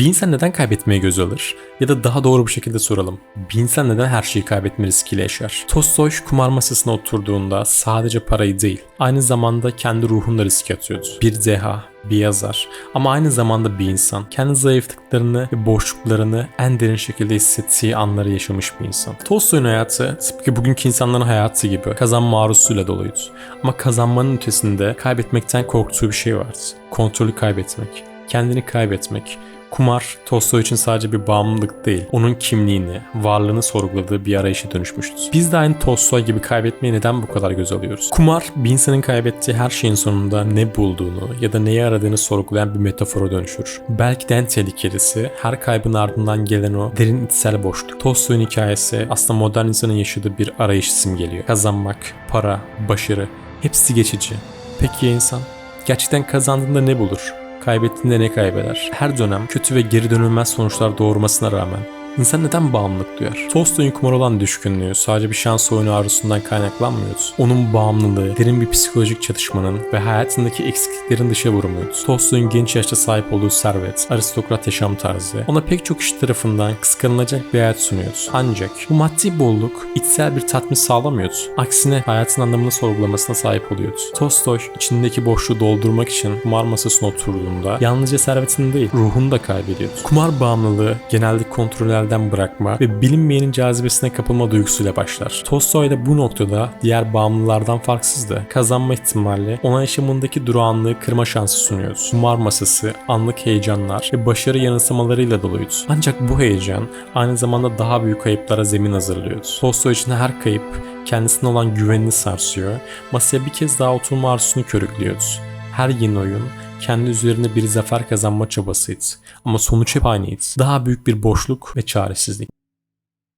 Bir insan neden kaybetmeye göz alır? Ya da daha doğru bir şekilde soralım. Bir insan neden her şeyi kaybetme riskiyle yaşar? Tolstoy kumar masasına oturduğunda sadece parayı değil, aynı zamanda kendi ruhunu da riske atıyordu. Bir deha, bir yazar ama aynı zamanda bir insan. Kendi zayıflıklarını ve boşluklarını en derin şekilde hissettiği anları yaşamış bir insan. Tolstoy'un hayatı tıpkı bugünkü insanların hayatı gibi kazanma arzusuyla doluydu. Ama kazanmanın ötesinde kaybetmekten korktuğu bir şey vardı. Kontrolü kaybetmek, kendini kaybetmek, Kumar, Tolstoy için sadece bir bağımlılık değil, onun kimliğini, varlığını sorguladığı bir arayışa dönüşmüştü. Biz de aynı Tolstoy gibi kaybetmeye neden bu kadar göz alıyoruz? Kumar, bir insanın kaybettiği her şeyin sonunda ne bulduğunu ya da neyi aradığını sorgulayan bir metafora dönüşür. Belki de en tehlikelisi, her kaybın ardından gelen o derin içsel boşluk. Tolstoy'un hikayesi aslında modern insanın yaşadığı bir arayış simgeliyor. Kazanmak, para, başarı, hepsi geçici. Peki ya insan? Gerçekten kazandığında ne bulur? Kaybettiğinde ne kaybeder? Her dönem kötü ve geri dönülmez sonuçlar doğurmasına rağmen İnsan neden bağımlılık duyar? Tolstoy'un kumar olan düşkünlüğü sadece bir şans oyunu arzusundan kaynaklanmıyordu. Onun bağımlılığı, derin bir psikolojik çatışmanın ve hayatındaki eksikliklerin dışa vurumuyordu. Tolstoy'un genç yaşta sahip olduğu servet, aristokrat yaşam tarzı ona pek çok kişi tarafından kıskanılacak bir hayat sunuyordu. Ancak bu maddi bolluk içsel bir tatmin sağlamıyordu. Aksine hayatın anlamını sorgulamasına sahip oluyordu. Tolstoy içindeki boşluğu doldurmak için kumar masasına oturduğunda yalnızca servetini değil ruhunu da kaybediyordu. Kumar bağımlılığı genelde kontrollerden bırakma ve bilinmeyenin cazibesine kapılma duygusuyla başlar. Tolstoy da bu noktada diğer bağımlılardan farksızdı. Kazanma ihtimali ona yaşamındaki durağanlığı kırma şansı sunuyordu. Kumar masası, anlık heyecanlar ve başarı yanılsamalarıyla doluydu. Ancak bu heyecan aynı zamanda daha büyük kayıplara zemin hazırlıyordu. Tolstoy için her kayıp kendisine olan güvenini sarsıyor, masaya bir kez daha oturma arzusunu körüklüyordu. Her yeni oyun kendi üzerine bir zafer kazanma çabasıydı. Ama sonuç hep aynıydı. Daha büyük bir boşluk ve çaresizlik.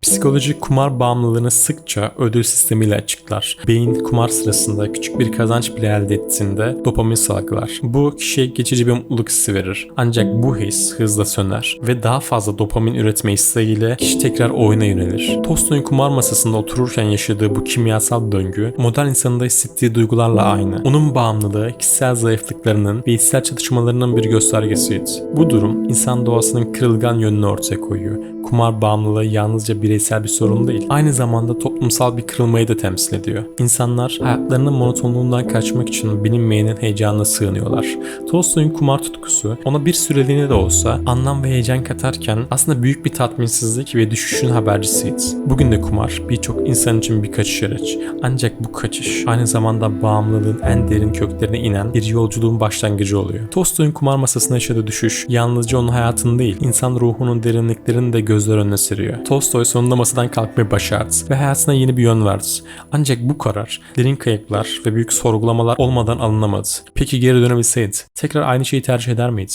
Psikolojik kumar bağımlılığını sıkça ödül sistemiyle açıklar. Beyin kumar sırasında küçük bir kazanç bile elde ettiğinde dopamin salgılar. Bu kişiye geçici bir mutluluk hissi verir. Ancak bu his hızla söner ve daha fazla dopamin üretme isteğiyle kişi tekrar oyuna yönelir. Tolstoy'un kumar masasında otururken yaşadığı bu kimyasal döngü modern insanın da hissettiği duygularla aynı. Onun bağımlılığı kişisel zayıflıklarının ve içsel çatışmalarının bir göstergesiydi. Bu durum insan doğasının kırılgan yönünü ortaya koyuyor. Kumar bağımlılığı yalnızca bireysel bir sorun değil. Aynı zamanda toplumsal bir kırılmayı da temsil ediyor. İnsanlar hayatlarının monotonluğundan kaçmak için bilinmeyenin heyecanına sığınıyorlar. Tolstoy'un kumar tutkusu ona bir süreliğine de olsa anlam ve heyecan katarken aslında büyük bir tatminsizlik ve düşüşün habercisiydi. Bugün de kumar birçok insan için bir kaçış araç. Ancak bu kaçış aynı zamanda bağımlılığın en derin köklerine inen bir yolculuğun başlangıcı oluyor. Tolstoy'un kumar masasına yaşadığı düşüş yalnızca onun hayatını değil, insan ruhunun derinliklerini de gözler önüne seriyor. Tolstoy sonunda masadan kalkmayı başardı ve hayatına yeni bir yön verdi. Ancak bu karar derin kayıplar ve büyük sorgulamalar olmadan alınamadı. Peki geri dönebilseydi tekrar aynı şeyi tercih eder miydi?